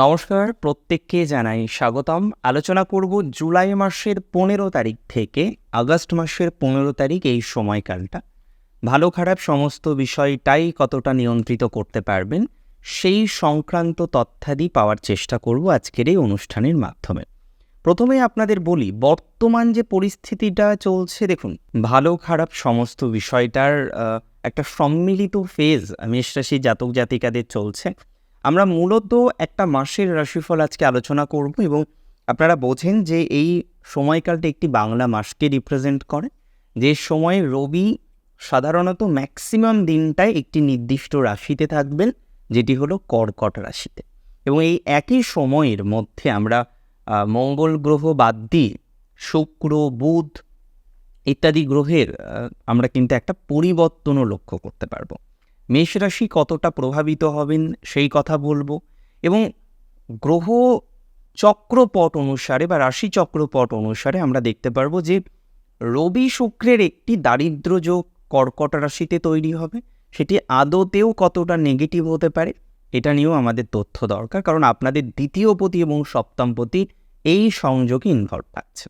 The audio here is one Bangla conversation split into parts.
নমস্কার, প্রত্যেককে জানাই স্বাগতম। আলোচনা করব জুলাই মাসের পনেরো তারিখ থেকে, আগস্ট মাসের পনেরো তারিখ এই সময়কালটা। ভালো খারাপ সমস্ত বিষয়টাই কতটা নিয়ন্ত্রিত করতে পারবেন, সেই সংক্রান্ত তথ্যাদি পাওয়ার চেষ্টা করব আজকের এই অনুষ্ঠানের মাধ্যমে। প্রথমে আপনাদের বলি, বর্তমান যে পরিস্থিতিটা চলছে, দেখুন, ভালো খারাপ সমস্ত বিষয়টার একটা সম্মিলিত ফেজ মেষ রাশি জাতক জাতিকাদের চলছে। আমরা মূলত একটা মাসের রাশিফল আজকে আলোচনা করব এবং আপনারা বোঝেন যে এই সময়কালটা একটি বাংলা মাসকে রিপ্রেজেন্ট করে। যে সময় রবি সাধারণত ম্যাক্সিমাম দিনটায় একটি নির্দিষ্ট রাশিতে থাকবেন, যেটি হলো কর্কট রাশিতে। এবং এই একই সময়ের মধ্যে আমরা মঙ্গল গ্রহ বাদ দিয়ে শুক্র, বুধ ইত্যাদি গ্রহের আমরা কিন্তু একটা পরিবর্তনও লক্ষ্য করতে পারব। মেষ রাশি কতটা প্রভাবিত হবেন সেই কথা বলব এবং গ্রহ চক্রপট অনুসারে বা রাশি চক্রপট অনুসারে আমরা দেখতে পারব যে রবি শুক্রের একটি দারিদ্র যোগ কর্কট রাশিতে তৈরি হবে। সেটি আদতেও কতটা নেগেটিভ হতে পারে এটা নিয়েও আমাদের তথ্য দরকার কারণ আপনাদের দ্বিতীয় পতি এবং সপ্তম পতি এই সংযোগে ইনভলভ থাকছে।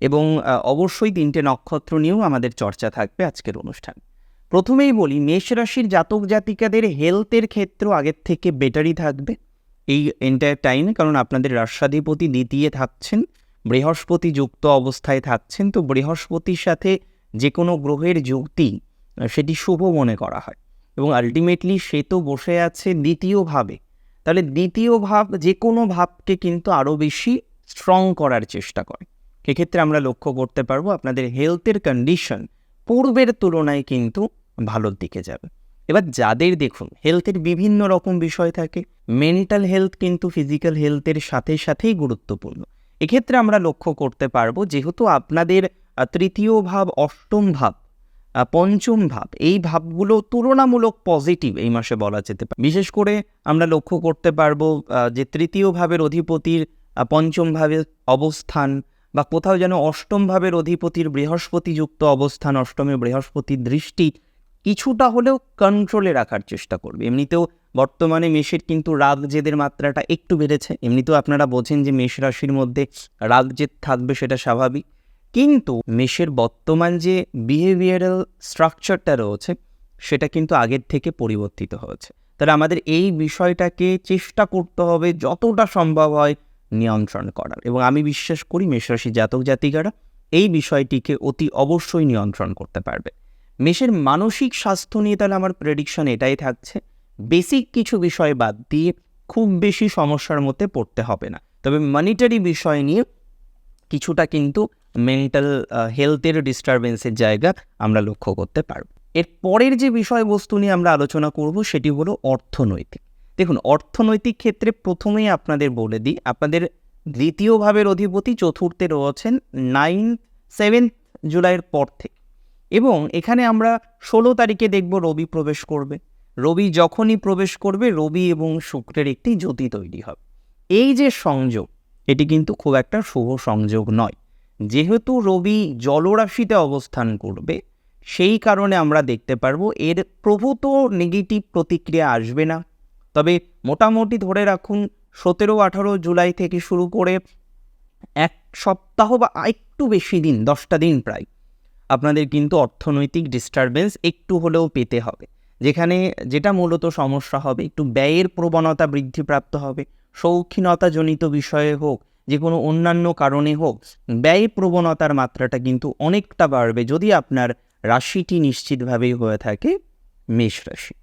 এবং অবশ্যই তিনটে নক্ষত্র নিয়েও আমাদের চর্চা থাকবে আজকের অনুষ্ঠান। প্রথমেই বলি, মেষ রাশির জাতক জাতিকাদের হেলথের ক্ষেত্র আগের থেকে বেটারই থাকবে। এই এন্টায়ার টাইমে কারণ আপনাদের রাষ্ট্রাধিপতি দ্বিতীয় থাকছেন, বৃহস্পতি যুক্ত অবস্থায় থাকছেন, তো বৃহস্পতির সাথে যে কোনো গ্রহের যুক্তি সেটি শুভ মনে করা হয়। এবং আলটিমেটলি সে তো বসে আছে দ্বিতীয় ভাবে। তাহলে দ্বিতীয় ভাব যে কোনো ভাবকে কিন্তু আরও বেশি স্ট্রং করার চেষ্টা করে। এক্ষেত্রে আমরা লক্ষ্য করতে পারব, আপনাদের হেলথের কন্ডিশন পূর্বের তুলনায় কিন্তু ভালোর দিকে যাবে। এবার যাদের দেখুন হেলথের বিভিন্ন রকম বিষয় থাকে মেন্টাল হেলথ কিন্তু ফিজিক্যাল হেলথের সাথে সাথেই গুরুত্বপূর্ণ। এক্ষেত্রে আমরা লক্ষ্য করতে পারব, যেহেতু আপনাদের তৃতীয় ভাব, অষ্টম ভাব পঞ্চম ভাব, এই ভাবগুলো তুলনামূলক পজিটিভ এই মাসে বলা যেতে পারে। বিশেষ করে আমরা লক্ষ্য করতে পারব যে তৃতীয় ভাবের অধিপতির পঞ্চম ভাবের অবস্থান বা কোথাও যেন অষ্টম ভাবের অধিপতির বৃহস্পতিযুক্ত অবস্থান, অষ্টমে বৃহস্পতির দৃষ্টি কিছুটা হলেও কন্ট্রোলে রাখার চেষ্টা করবে। এমনিতেও বর্তমানে মেষের কিন্তু রাগ জেদের মাত্রাটা একটু বেড়েছে। এমনিতেও আপনারা বোঝেন যে মেষ রাশির মধ্যে রাগ জেদ থাকবে সেটা স্বাভাবিক। কিন্তু মেষের বর্তমান যে বিহেভিয়ারাল স্ট্রাকচারটা রয়েছে, সেটা কিন্তু আগের থেকে পরিবর্তিত হয়েছে। তাহলে আমাদের এই বিষয়টাকে চেষ্টা করতে হবে যতটা সম্ভব হয় নিয়ন্ত্রণ করার। এবং আমি বিশ্বাস করি মেষরাশি জাতক জাতিকারা এই বিষয়টিকে অতি অবশ্যই নিয়ন্ত্রণ করতে পারবে। মেষের মানসিক স্বাস্থ্য নিয়ে তাহলে আমার প্রেডিকশন এটাই থাকছে। বেসিক কিছু বিষয় বাদ দিয়ে খুব বেশি সমস্যার মধ্যে পড়তে হবে না। তবে মনিটারি বিষয় নিয়ে কিছুটা কিন্তু মেন্টাল হেলথের ডিস্টারবেন্সের জায়গা আমরা লক্ষ্য করতে পারব। এর পরের যে বিষয়বস্তু নিয়ে আমরা আলোচনা করব সেটি হলো অর্থনৈতিক। দেখুন, অর্থনৈতিক ক্ষেত্রে প্রথমেই আপনাদের বলে দিই, আপনাদের দ্বিতীয় ভাবের অধিপতি চতুর্থে রয়েছেন নাইন সেভেন্থ জুলাইয়ের পর থেকে। এবং এখানে আমরা ষোলো তারিখে দেখব রবি প্রবেশ করবে। রবি যখনই প্রবেশ করবে, রবি এবং শুক্রের একটি জ্যোতি তৈরি হবে। এই যে সংযোগ, এটি কিন্তু খুব একটা শুভ সংযোগ নয়। যেহেতু রবি জলরাশিতে অবস্থান করবে, সেই কারণে আমরা দেখতে পারব এর প্রভূত নেগেটিভ প্রতিক্রিয়া আসবে না। তবে মোটামুটি ধরে রাখুন, সতেরো, আঠারো জুলাই থেকে শুরু করে এক সপ্তাহ বা একটু বেশি দিন, দশটা দিন প্রায় আপনাদের কিন্তু অর্থনৈতিক ডিস্টারবেন্স একটু হলেও পেতে হবে। যেখানে যেটা মূলত সমস্যা হবে, একটু ব্যয়ের প্রবণতা বৃদ্ধিপ্রাপ্ত হবে, শৌখিনতাজনিত বিষয়ে হোক, যে কোনো অন্যান্য কারণে হোক, ব্যয় প্রবণতার মাত্রাটা কিন্তু অনেকটা বাড়বে যদি আপনার রাশিটি নিশ্চিতভাবেই হয়ে থাকে মেষ রাশি।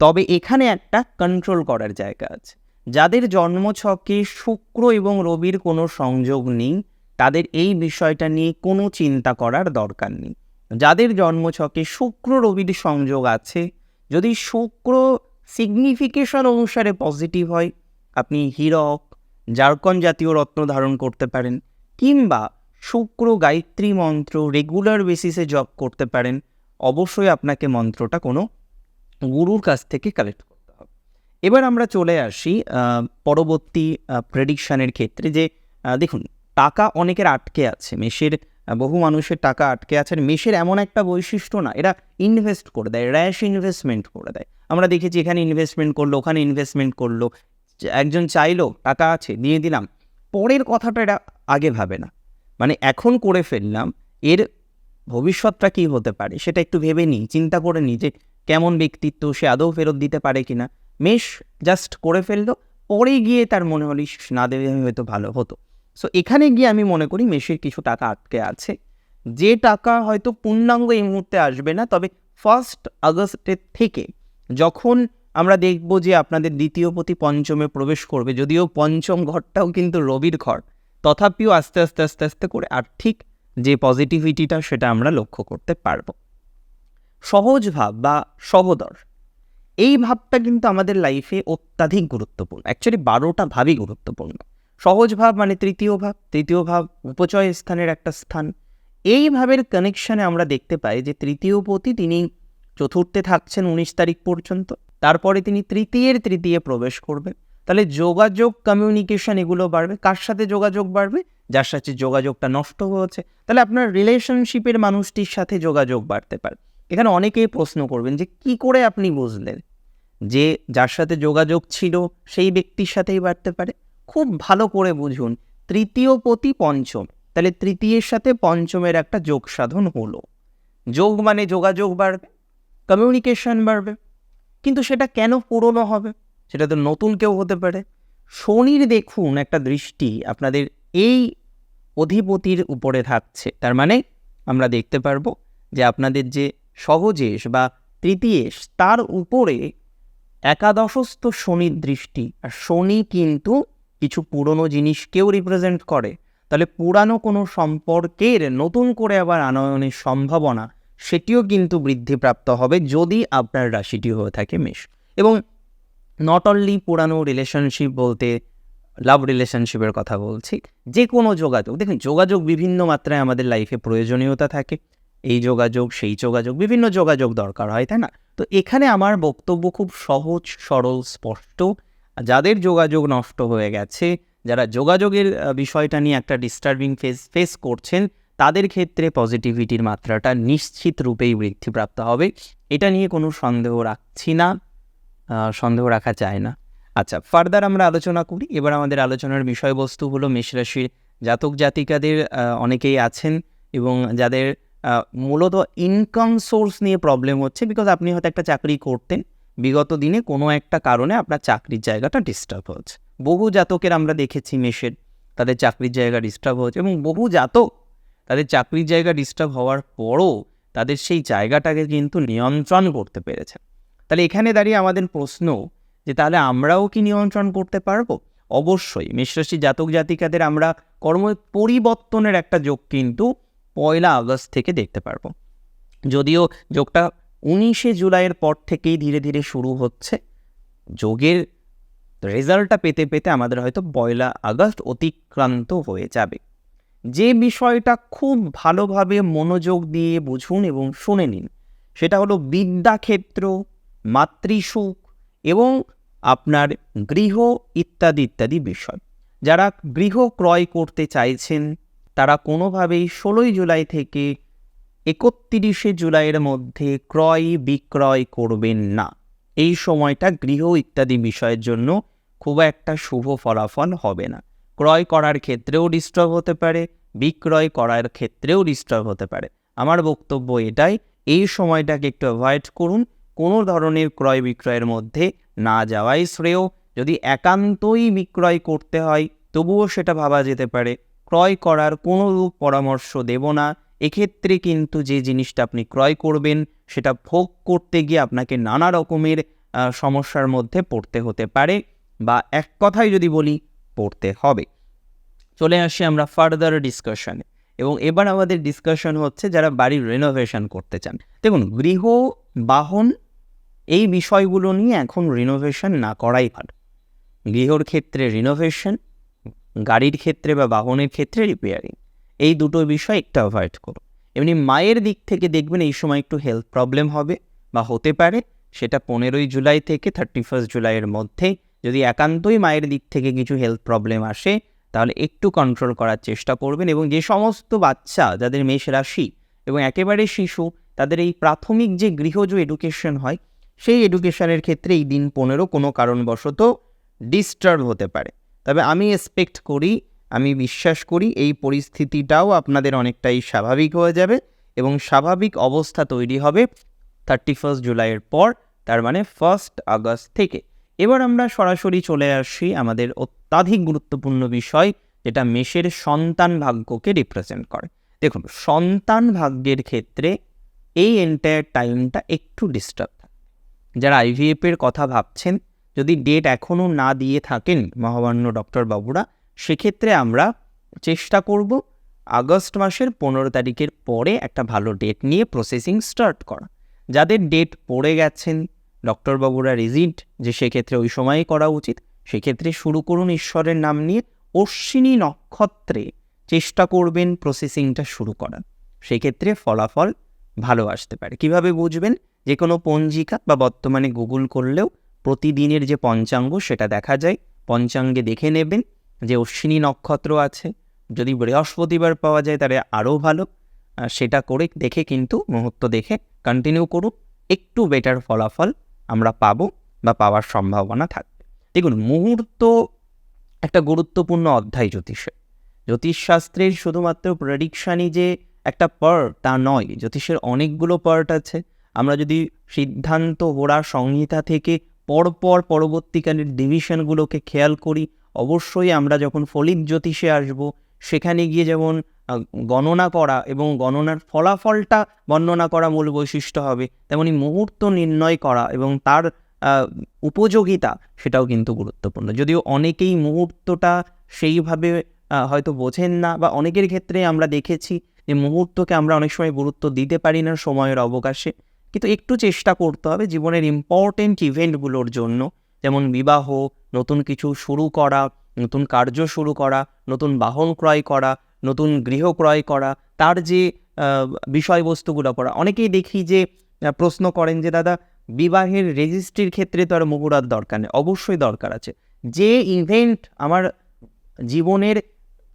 তবে এখানে একটা কন্ট্রোল করার জায়গা আছে। যাদের জন্মছকে শুক্র এবং রবির কোনো সংযোগ নেই তাদের এই বিষয়টা নিয়ে কোনো চিন্তা করার দরকার নেই। যাদের জন্মছকে শুক্র রবির সংযোগ আছে, যদি শুক্র সিগনিফিকেশন অনুসারে পজিটিভ হয়, আপনি হীরক, জারকন জাতীয় রত্ন ধারণ করতে পারেন, কিংবা শুক্র গায়ত্রী মন্ত্র রেগুলার বেসিসে জপ করতে পারেন, অবশ্যই আপনাকে মন্ত্রটা কোনো গুরুর কাছ থেকে কালেক্ট করতে হবে। এবার আমরা চলে আসি পরবর্তী প্রেডিকশানের ক্ষেত্রে যে দেখুন টাকা অনেকের আটকে আছে। মেষের বহু মানুষের টাকা আটকে আছে। মেষের এমন একটা বৈশিষ্ট্য না, এরা ইনভেস্ট করে দেয় র্যাশ ইনভেস্টমেন্ট করে দেয়। আমরা দেখেছি এখানে ইনভেস্টমেন্ট করল, ওখানে ইনভেস্টমেন্ট করল। একজন চাইলো, টাকা আছে, দিয়ে দিলাম। পরের কথাটা এরা আগে ভাবে না। মানে এখন করে ফেললাম, এর ভবিষ্যৎটা কী হতে পারে সেটা একটু ভেবে নিই, চিন্তা করে নিই যে কেমন ব্যক্তিত্ব, সে আদৌ ফেরত দিতে পারে কিনা। মেষ জাস্ট করে ফেলল, পরে গিয়ে তার মনে হলো না দেবে হয়তো ভালো হতো। সো এখানে গিয়ে আমি মনে করি মেসির কিছু টাকা আটকে আছে। যে টাকা হয়তো পূর্ণাঙ্গ এই মুহূর্তে আসবে না, তবে ফার্স্ট আগস্টের থেকে যখন আমরা দেখব যে আপনাদের দ্বিতীয় পতি পঞ্চমে প্রবেশ করবে, যদিও পঞ্চম ঘরটাও কিন্তু রবির ঘর, তথাপিও আস্তে আস্তে আস্তে আস্তে করে আর্থিক যে পজিটিভিটিটা সেটা আমরা লক্ষ্য করতে পারব। সহজ ভাব বা সহদর, এই ভাবটা কিন্তু আমাদের লাইফে অত্যাধিক গুরুত্বপূর্ণ। অ্যাকচুয়ালি বারোটা ভাবই গুরুত্বপূর্ণ। সহজ ভাব মানে তৃতীয় ভাব তৃতীয় ভাব উপচয় স্থানের একটা স্থান। এই ভাবের কানেকশানে আমরা দেখতে পাই যে তৃতীয় পতি তিনি চতুর্থে থাকছেন উনিশ তারিখ পর্যন্ত, তারপরে তিনি তৃতীয়ের তৃতীয়ে প্রবেশ করবেন। তাহলে যোগাযোগ কমিউনিকেশন এগুলো বাড়বে। কার সাথে যোগাযোগ বাড়বে? যার সাথে যোগাযোগটা নষ্ট হয়েছে। তাহলে আপনার রিলেশনশিপের মানুষটির সাথে যোগাযোগ বাড়তে পারে। এখানে অনেকেই প্রশ্ন করবেন যে কি করে আপনি বুঝলেন যে যার সাথে যোগাযোগ ছিল সেই ব্যক্তির সাথেই বাড়তে পারে? খুব ভালো করে বুঝুন। তৃতীয় পতি পঞ্চম। তাহলে তৃতীয়ের সাথে পঞ্চমের একটা যোগ সাধন হলো। যোগ মানে যোগাযোগ বাড়বে কমিউনিকেশন বাড়বে। কিন্তু সেটা কেন পুরনো হবে? সেটা তো নতুন কেউ হতে পারে। শনির দেখুন একটা দৃষ্টি আপনাদের এই অধিপতির উপরে থাকছে। তার মানে আমরা দেখতে পারব যে আপনাদের যে সহজেশ বা তৃতীয়েশ, তার উপরে একাদশস্থ শনির দৃষ্টি। আর শনি কিন্তু কিছু পুরনো জিনিসকেও রিপ্রেজেন্ট করে। তাহলে পুরানো কোনো সম্পর্কের নতুন করে আবার আনয়নের সম্ভাবনা, সেটিও কিন্তু বৃদ্ধিপ্রাপ্ত হবে যদি আপনার রাশিটি হয়ে থাকে মেষ। এবং নট অনলি পুরানো রিলেশনশিপ বলতে লাভ রিলেশনশিপের কথা বলছি যে কোনো যোগাযোগ। দেখুন, যোগাযোগ বিভিন্ন মাত্রায় আমাদের লাইফে প্রয়োজনীয়তা থাকে। এই যোগাযোগ, সেই যোগাযোগ, বিভিন্ন যোগাযোগ দরকার হয়, তাই না? তো এখানে আমার বক্তব্য খুব সহজ, সরল, স্পষ্ট। যাদের যোগাযোগ নষ্ট হয়ে গেছে, যারা যোগাযোগের বিষয়টা নিয়ে একটা ডিস্টার্বিং ফেস ফেস করছেন, তাদের ক্ষেত্রে পজিটিভিটির মাত্রাটা নিশ্চিত রূপেই বৃদ্ধিপ্রাপ্ত হবে। এটা নিয়ে কোনো সন্দেহ রাখছি না সন্দেহ রাখা যায় না। আচ্ছা ফার্দার আমরা আলোচনা করি। এবার আমাদের আলোচনার বিষয়বস্তু হলো মেষ রাশির জাতক জাতিকাদের অনেকেই আছেন এবং যাদের মূলত ইনকাম সোর্স নিয়ে প্রবলেম হচ্ছে বিকজ আপনি হয়তো একটা চাকরি করতেন বিগত দিনে কোনো একটা কারণে আপনার চাকরির জায়গাটা ডিস্টার্ব হচ্ছে। বহু জাতকের আমরা দেখেছি মেষের তাদের চাকরির জায়গা ডিস্টার্ব হচ্ছে এবং বহু জাতক তাদের চাকরির জায়গা ডিস্টার্ব হওয়ার পরও তাদের সেই জায়গাটাকে কিন্তু নিয়ন্ত্রণ করতে পেরেছে। তাহলে এখানে দাঁড়িয়ে আমাদের প্রশ্ন যে তাহলে আমরাও কি নিয়ন্ত্রণ করতে পারব? অবশ্যই, মেষরাশি জাতক জাতিকাদের আমরা কর্ম পরিবর্তনের একটা যোগ কিন্তু পয়লা আগস্ট থেকে দেখতে পারব। যদিও যোগটা উনিশে জুলাইয়ের পর থেকেই ধীরে ধীরে শুরু হচ্ছে। যোগের রেজাল্টটা পেতে পেতে আমাদের হয়তো পয়লা আগস্ট অতিক্রান্ত হয়ে যাবে। যে বিষয়টা খুব ভালোভাবে মনোযোগ দিয়ে বুঝুন এবং শুনে নিন, সেটা হলো বিদ্যাক্ষেত্র, মাতৃসুখ এবং আপনার গৃহ ইত্যাদি ইত্যাদি বিষয়। যারা গৃহ ক্রয় করতে চাইছেন, তারা কোনোভাবেই ষোলোই জুলাই থেকে একত্রিশে জুলাইয়ের মধ্যে ক্রয় বিক্রয় করবেন না। এই সময়টা গৃহ ইত্যাদি বিষয়ের জন্য খুব একটা শুভ ফলাফল হবে না। ক্রয় করার ক্ষেত্রেও ডিস্টার্ব হতে পারে, বিক্রয় করার ক্ষেত্রেও ডিস্টার্ব হতে পারে। আমার বক্তব্য এটাই, এই সময়টাকে একটু অ্যাভয়েড করুন, কোনো ধরনের ক্রয় বিক্রয়ের মধ্যে না যাওয়াই শ্রেয়। যদি একান্তই বিক্রয় করতে হয়, তবুও সেটা ভাবা যেতে পারে। ক্রয় করার কোনো পরামর্শ দেব না। এক্ষেত্রে কিন্তু যে জিনিসটা আপনি ক্রয় করবেন, সেটা ভোগ করতে গিয়ে আপনাকে নানা রকমের সমস্যার মধ্যে পড়তে হতে পারে বা এক কথায় যদি বলি, পড়তে হবে। চলে আসি আমরা ফার্দার ডিসকাশনে এবং এবার আমাদের ডিসকাশন হচ্ছে যারা বাড়ির রিনোভেশন করতে চান। দেখুন, গৃহ, বাহন এই বিষয়গুলো নিয়ে এখন রিনোভেশন না করাই ভালো। গৃহর ক্ষেত্রে রিনোভেশন গাড়ির ক্ষেত্রে বা বাহনের ক্ষেত্রে রিপেয়ারিং এই দুটো বিষয় একটু অ্যাভয়েড করো এমনি মায়ের দিক থেকে দেখবেন এই সময় একটু হেলথ প্রবলেম হবে বা হতে পারে, সেটা পনেরোই জুলাই থেকে থার্টি ফার্স্ট জুলাইয়ের মধ্যে। যদি একান্তই মায়ের দিক থেকে কিছু হেলথ প্রবলেম আসে, তাহলে একটু কন্ট্রোল করার চেষ্টা করবেন এবং যে সমস্ত বাচ্চা, যাদের মেষ রাশি এবং একেবারে শিশু, তাদের এই প্রাথমিক যে গৃহজ এডুকেশন হয়, সেই এডুকেশনের ক্ষেত্রে এই দিন পনেরো কোনো কারণবশত ডিস্টার্ব হতে পারে। তবে আমি এক্সপেক্ট করি আমি বিশ্বাস করি এই পরিস্থিতিটাও আপনাদের অনেকটাই স্বাভাবিক হয়ে যাবে এবং স্বাভাবিক অবস্থা তৈরি হবে থার্টি ফার্স্ট জুলাইয়ের পর, তার মানে ফার্স্ট আগস্ট থেকে। এবার আমরা সরাসরি চলে আসি আমাদের অত্যাধিক গুরুত্বপূর্ণ বিষয়, যেটা মেষের সন্তান ভাগ্যকে রিপ্রেজেন্ট করে। দেখুন, সন্তান ভাগ্যের ক্ষেত্রে এই এন্টায়ার টাইমটা একটু ডিস্টার্ব থাকে। যারা আইভিএফের কথা ভাবছেন, যদি ডেট এখনও না দিয়ে থাকেন মহামান্য ডক্টর বাবুরা সেক্ষেত্রে আমরা চেষ্টা করব আগস্ট মাসের পনেরো তারিখের পরে একটা ভালো ডেট নিয়ে প্রসেসিং স্টার্ট করা। যাদের ডেট পড়ে গেছেন, ডক্টরবাবুরা রিজিট যে সেক্ষেত্রে ওই সময়ই করা উচিত, সেক্ষেত্রে শুরু করুন ঈশ্বরের নাম নিয়ে অশ্বিনী নক্ষত্রে চেষ্টা করবেন প্রসেসিংটা শুরু করার। সেক্ষেত্রে ফলাফল ভালো আসতে পারে। কীভাবে বুঝবেন? যে কোনো পঞ্জিকা বা বর্তমানে গুগল করলেও প্রতিদিনের যে পঞ্চাঙ্গ সেটা দেখা যায়। পঞ্চাঙ্গে দেখে নেবেন। যে অশ্বিনী নক্ষত্র আছে, যদি বৃহস্পতিবার পাওয়া যায় তাহলে আরও ভালো। সেটা করে দেখে কিন্তু মুহূর্ত দেখে কন্টিনিউ করুন, একটু বেটার ফলাফল আমরা পাবো বা পাওয়ার সম্ভাবনা থাকবে। দেখুন, মুহূর্ত একটা গুরুত্বপূর্ণ অধ্যায় জ্যোতিষে জ্যোতিষশাস্ত্রের শুধুমাত্র প্রেডিকশানই যে একটা পার্ট তা নয়। জ্যোতিষের অনেকগুলো পার্ট আছে। আমরা যদি সিদ্ধান্ত হোড়া সংহিতা থেকে পরপর পরবর্তীকালের ডিভিশনগুলোকে খেয়াল করি অবশ্যই আমরা যখন ফলিত জ্যোতিষে আসব, সেখানে গিয়ে যেমন গণনা করা এবং গণনার ফলাফলটা বর্ণনা করা মূল বৈশিষ্ট্য হবে, তেমনি মুহূর্ত নির্ণয় করা এবং তার উপযোগিতা সেটাও কিন্তু গুরুত্বপূর্ণ। যদিও অনেকেই মুহূর্তটা সেইভাবে হয়তো বোঝেন না বা অনেকের ক্ষেত্রে আমরা দেখেছি যে মুহূর্তকে আমরা অনেক সময় গুরুত্ব দিতে পারি না সময়ের অবকাশে। কিন্তু একটু চেষ্টা করতে হবে জীবনের ইম্পর্টেন্ট ইভেন্টগুলোর জন্য। যেমন বিবাহ, নতুন কিছু শুরু করা, নতুন কার্য শুরু করা, নতুন বাহন ক্রয় করা, নতুন গৃহ ক্রয় করা, তার যে বিষয়বস্তুগুলো করা অনেকেই দেখি যে প্রশ্ন করেন যে, দাদা, বিবাহের রেজিস্ট্রির ক্ষেত্রে তো আর মুহুরার দরকার নেই। অবশ্যই দরকার আছে। যে ইভেন্ট আমার জীবনের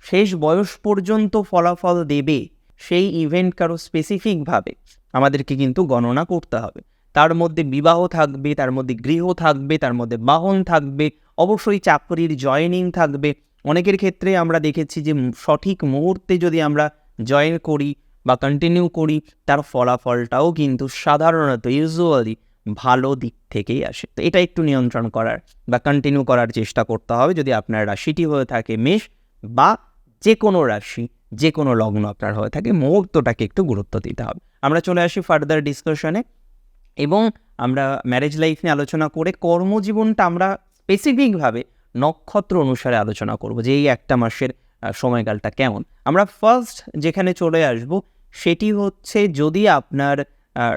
শেষ বয়স পর্যন্ত ফলাফল দেবে, সেই ইভেন্ট কারও স্পেসিফিকভাবে আমাদেরকে কিন্তু গণনা করতে হবে। তার মধ্যে বিবাহ থাকবে, তার মধ্যে গৃহ থাকবে, তার মধ্যে বাহন থাকবে, অবশ্যই চাকরির জয়েনিং থাকবে। অনেকের ক্ষেত্রে আমরা দেখেছি যে সঠিক মুহূর্তে যদি আমরা জয়েন করি বা কন্টিনিউ করি, তার ফলাফলটাও কিন্তু সাধারণত ইউজুয়ালি ভালো দিক থেকেই আসে। তো এটা একটু নিয়ন্ত্রণ করার বা কন্টিনিউ করার চেষ্টা করতে হবে যদি আপনার রাশিটি হয়ে থাকে মেষ বা যে কোনো রাশি যে কোনো লগ্ন আপনার হয়ে থাকে, মুহূর্তটাকে একটু গুরুত্ব দিতে হবে। আমরা চলে আসি ফার্দার ডিসকাশনে এবং আমরা ম্যারেজ লাইফ নিয়ে আলোচনা করে কর্মজীবনটা আমরা স্পেসিফিকভাবে নক্ষত্র অনুসারে আলোচনা করব যে এই একটা মাসের সময়কালটা কেমন। আমরা ফার্স্ট যেখানে চলে আসব সেটি হচ্ছে যদি আপনার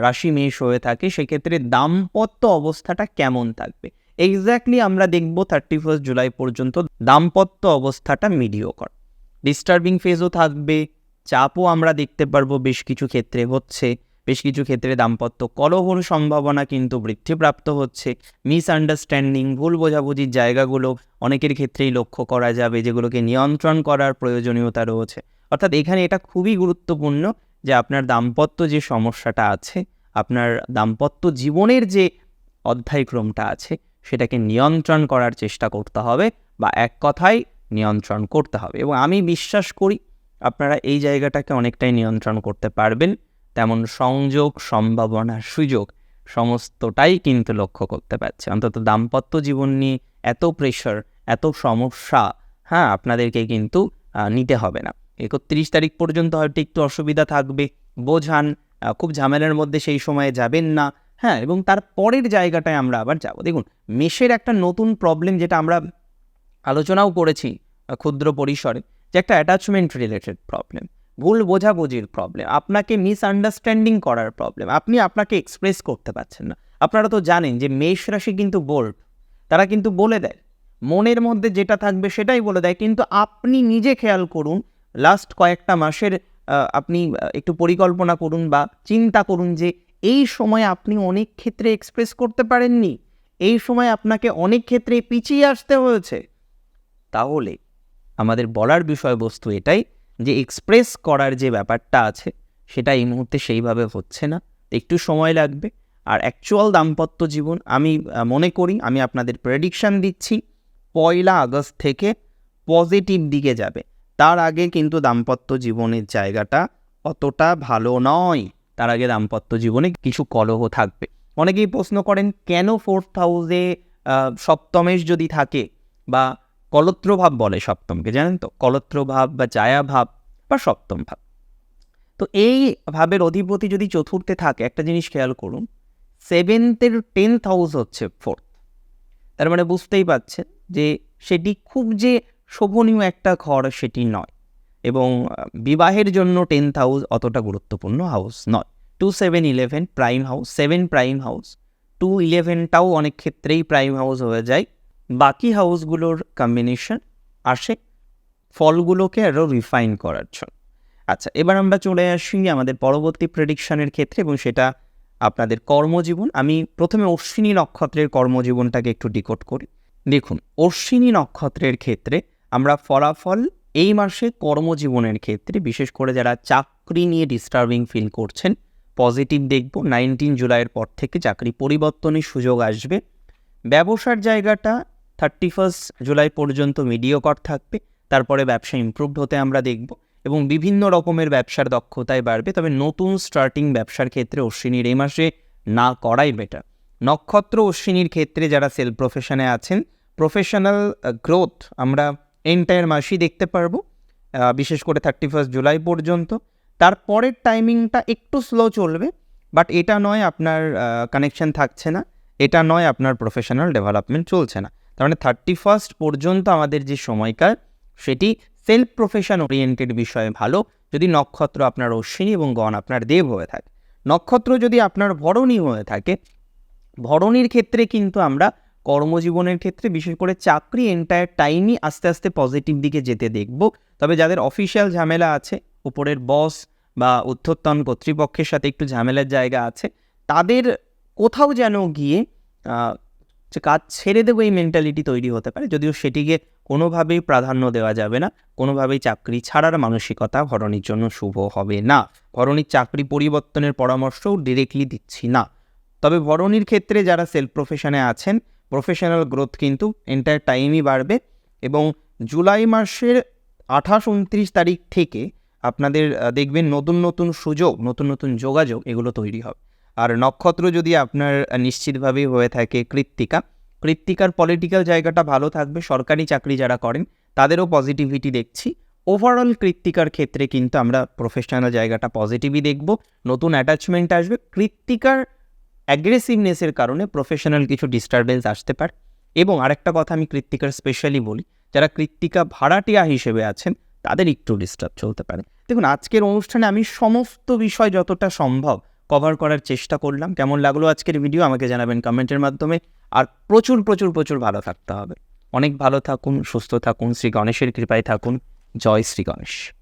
রাশি মেষ হয়ে থাকে সেক্ষেত্রে দাম্পত্য অবস্থাটা কেমন থাকবে। এক্স্যাক্টলি আমরা দেখব থার্টি ফার্স্ট জুলাই পর্যন্ত দাম্পত্য অবস্থাটা মিডিও কর ডিস্টার্বিং ফেজও থাকবে, চাপও আমরা দেখতে পারব বেশ কিছু ক্ষেত্রে। হচ্ছে বেশ কিছু ক্ষেত্রে দাম্পত্য কলহর সম্ভাবনা কিন্তু বৃদ্ধিপ্রাপ্ত হচ্ছে। মিসআন্ডারস্ট্যান্ডিং ভুল বোঝাবুঝির জায়গাগুলো অনেকের ক্ষেত্রেই লক্ষ্য করা যাবে, যেগুলোকে নিয়ন্ত্রণ করার প্রয়োজনীয়তা রয়েছে। অর্থাৎ এখানে এটা খুবই গুরুত্বপূর্ণ যে আপনার দাম্পত্য যে সমস্যাটা আছে, আপনার দাম্পত্য জীবনের যে অধ্যায়ক্রমটা আছে, সেটাকে নিয়ন্ত্রণ করার চেষ্টা করতে হবে বা এক কথায় নিয়ন্ত্রণ করতে হবে। এবং আমি বিশ্বাস করি আপনারা এই জায়গাটাকে অনেকটাই নিয়ন্ত্রণ করতে পারবেন। তেমন সংযোগ, সম্ভাবনা, সুযোগ সমস্তটাই কিন্তু লক্ষ্য করতে পারছে। অন্তত দাম্পত্য জীবন নিয়ে এত প্রেশার এত সমস্যা হ্যাঁ আপনাদেরকে কিন্তু নিতে হবে না। একত্রিশ তারিখ পর্যন্ত হয়তো একটু অসুবিধা থাকবে, বোঝান খুব ঝামেলার মধ্যে সেই সময়ে যাবেন না হ্যাঁ এবং তার পরের জায়গাটায় আমরা আবার যাব। দেখুন, মেষের একটা নতুন প্রবলেম যেটা আমরা আলোচনাও করেছি ক্ষুদ্র পরিসরে, যে একটা অ্যাটাচমেন্ট রিলেটেড প্রবলেম ভুল বোঝাবুঝির প্রবলেম আপনাকে মিসআন্ডারস্ট্যান্ডিং করার প্রবলেম আপনি আপনাকে এক্সপ্রেস করতে পারছেন না। আপনারা তো জানেন যে মেষ রাশি কিন্তু বোল্ড তারা কিন্তু বলে দেয়। মনের মধ্যে যেটা থাকবে সেটাই বলে দেয়, কিন্তু আপনি নিজে খেয়াল করুন লাস্ট কয়েকটা মাসের আপনি একটু পরিকল্পনা করুন বা চিন্তা করুন যে এই সময় আপনি অনেক ক্ষেত্রে এক্সপ্রেস করতে পারেননি, এই সময় আপনাকে অনেক ক্ষেত্রে পিছিয়ে আসতে হয়েছে। তাহলে আমাদের বলার বিষয়বস্তু এটাই যে এক্সপ্রেস করার যে ব্যাপারটা আছে, সেটা এই মুহূর্তে সেইভাবে হচ্ছে না। একটু সময় লাগবে। আর অ্যাকচুয়াল দাম্পত্য জীবন আমি মনে করি, আমি আপনাদের প্রেডিকশান দিচ্ছি, পয়লা আগস্ট থেকে পজিটিভ দিকে যাবে। তার আগে কিন্তু দাম্পত্য জীবনের জায়গাটা অতটা ভালো নয়। তার আগে দাম্পত্য জীবনে কিছু কলহ থাকবে। অনেকেই প্রশ্ন করেন, কেন ফোর্থ হাউসে সপ্তমেশ যদি থাকে বা কলত্র ভাব বলে সপ্তমকে, জানেন তো? কলত্র ভাব বা জায়া ভাব বা সপ্তম ভাব তো এই ভাবের অধিপতি যদি চতুর্থে থাকে, একটা জিনিস খেয়াল করুন সেভেন্থের টেন্থ হাউস হচ্ছে ফোর্থ তার মানে বুঝতেই পারছেন যে সেটি খুব যে শোভনীয় একটা ঘর সেটি নয় এবং বিবাহের জন্য টেন্থ হাউস অতটা গুরুত্বপূর্ণ হাউস নয়। Two seven eleven prime house seven prime house two ইলেভেনটাও অনেক ক্ষেত্রেই প্রাইম হাউস হয়ে যায়। বাকি হাউসগুলোর কম্বিনেশন আসে, ফলগুলোকে আরও রিফাইন করার জন্য। আচ্ছা এবার আমরা চলে আসি আমাদের পরবর্তী প্রেডিকশানের ক্ষেত্রে এবং সেটা আপনাদের কর্মজীবন। আমি প্রথমে অশ্বিনী নক্ষত্রের কর্মজীবনটাকে একটু ডিকোড করি। দেখুন, অশ্বিনী নক্ষত্রের ক্ষেত্রে আমরা ফলাফল এই মাসে কর্মজীবনের ক্ষেত্রে, বিশেষ করে যারা চাকরি নিয়ে ডিস্টার্বিং ফিল করছেন পজিটিভ দেখব নাইনটিন জুলাইয়ের পর থেকে চাকরি পরিবর্তনের সুযোগ আসবে। ব্যবসার জায়গাটা থার্টি ফার্স্ট জুলাই পর্যন্ত মিডিয়কর থাকবে, তারপরে ব্যবসা ইমপ্রুভড হতে আমরা দেখব এবং বিভিন্ন রকমের ব্যবসার দক্ষতায় বাড়বে। তবে নতুন স্টার্টিং ব্যবসার ক্ষেত্রে অশ্বিনীর এই মাসে না করাই বেটার নক্ষত্র অশ্বিনীর ক্ষেত্রে যারা সেল প্রফেশনে আছেন প্রফেশনাল গ্রোথ আমরা এন্টায়ার মাসই দেখতে পারব বিশেষ করে থার্টি ফার্স্ট জুলাই পর্যন্ত। তারপরের টাইমিংটা একটু স্লো চলবে বাট এটা নয় আপনার কানেকশন থাকছে না, এটা নয় আপনার প্রফেশনাল ডেভেলপমেন্ট চলছে না। তার মানে থার্টি ফার্স্ট পর্যন্ত আমাদের যে সময়কাল, সেটি সেলফ প্রফেশন ওরিয়েন্টেড বিষয়ে ভালো। যদি নক্ষত্র আপনার অশ্বিনী এবং গণ আপনার দেব হয়ে থাকে। নক্ষত্র যদি আপনার ভরণী হয়ে থাকে, ভরণীর ক্ষেত্রে কিন্তু আমরা কর্মজীবনের ক্ষেত্রে, বিশেষ করে চাকরি এন্টায়ার টাইমই আস্তে আস্তে পজিটিভ দিকে যেতে দেখব। তবে যাদের অফিসিয়াল ঝামেলা আছে, উপরের বস বা উদ্ধর্তন কর্তৃপক্ষের সাথে একটু ঝামেলার জায়গা আছে, তাদের কোথাও যেন গিয়ে যে কাজ ছেড়ে দেবো এই মেন্টালিটি তৈরি হতে পারে। যদিও সেটিকে কোনোভাবেই প্রাধান্য দেওয়া যাবে না, কোনোভাবেই চাকরি ছাড়ার মানসিকতা ভরণীর জন্য শুভ হবে না। ভরণীর চাকরি পরিবর্তনের পরামর্শও ডিরেক্টলি দিচ্ছি না। তবে ভরণীর ক্ষেত্রে যারা সেলফ প্রফেশনে আছেন প্রফেশনাল গ্রোথ কিন্তু এন্টায়ার টাইমই বাড়বে এবং জুলাই মাসের আঠাশ উনত্রিশ তারিখ থেকে আপনাদের দেখবেন নতুন নতুন সুযোগ, নতুন নতুন যোগাযোগ এগুলো তৈরি হবে। আর নক্ষত্র যদি আপনার নিশ্চিতভাবেই হয়ে থাকে কৃত্তিকা, কৃত্তিকার পলিটিক্যাল জায়গাটা ভালো থাকবে, সরকারি চাকরি যারা করেন, তাদেরও পজিটিভিটি দেখছি। ওভারঅল কৃত্তিকার ক্ষেত্রে কিন্তু আমরা প্রফেশনাল জায়গাটা পজিটিভই দেখব, নতুন অ্যাটাচমেন্ট আসবে। কৃত্তিকার অ্যাগ্রেসিভনেসের কারণে প্রফেশনাল কিছু ডিস্টারবেন্স আসতে পারে। এবং আরেকটা কথা আমি কৃত্তিকার স্পেশালি বলি, যারা কৃত্তিকা ভাড়াটিয়া হিসেবে আছেন, তাদের একটু ডিস্টার্ব চলতে পারে। দেখুন, আজকের অনুষ্ঠানে আমি সমস্ত বিষয় যতটা সম্ভব কভার করার চেষ্টা করলাম। কেমন লাগল আজকের ভিডিও আমাকে জানাবেন কমেন্টের মাধ্যমে। আর প্রচুর প্রচুর প্রচুর ভালো থাকতে হবে। অনেক ভালো থাকুন, সুস্থ থাকুন। শ্রী গণেশের কৃপায় থাকুন। জয় শ্রী গণেশ।